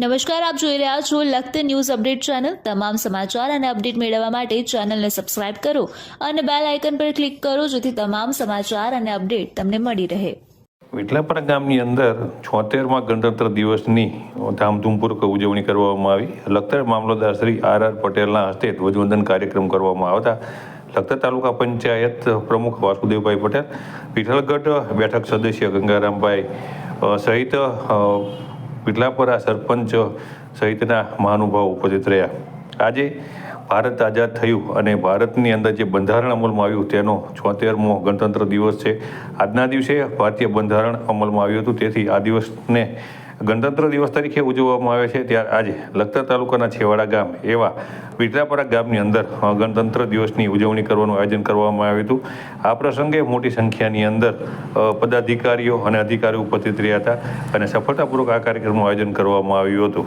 નમસ્કાર, આપ જોઈ રહ્યા છો લખત ન્યૂઝ અપડેટ ચેનલ. તમામ સમાચાર અને અપડેટ મેળવવા માટે ચેનલને સબસ્ક્રાઇબ કરો અને બેલ આઇકન પર ક્લિક કરો જેથી તમામ સમાચાર અને અપડેટ તમને મળી રહે. વિટલાપરા ગામની અંદર છોતેરમાં ગણતંત્ર દિવસની ધામધૂમપૂર્વક ઉજવણી કરવામાં આવી. લખતર મામલતદાર શ્રી આર આર પટેલના હસ્તે ધ્વજવંદન કાર્યક્રમ કરવામાં આવતા. લખતર તાલુકા પંચાયત પ્રમુખ વાસુદેવભાઈ પટેલ વિઠલગઢ બેઠક સદસ્ય ગંગારામભાઈ સહિત અ, સરપંચ સહિતના મહાનુભાવ ઉપસ્થિત રહ્યા. આજે ભારત આઝાદ થયું અને ભારતની અંદર જે બંધારણ અમલમાં આવ્યું તેનો છોતેરમો ગણતંત્ર દિવસ છે. આજના દિવસે ભારતીય બંધારણ અમલમાં આવ્યું હતું તેથી આ દિવસને ગણતંત્ર દિવસ તરીકે ઉજવવામાં આવે છે. ત્યારે આજે લખતર તાલુકાના છેવાડા ગામ એવા વિટરાપરા ગામની અંદર ગણતંત્ર દિવસની ઉજવણી કરવાનું આયોજન કરવામાં આવ્યું હતું. આ પ્રસંગે મોટી સંખ્યાની અંદર પદાધિકારીઓ અને અધિકારીઓ ઉપસ્થિત રહ્યા હતા અને સફળતાપૂર્વક આ કાર્યક્રમનું આયોજન કરવામાં આવ્યું હતું.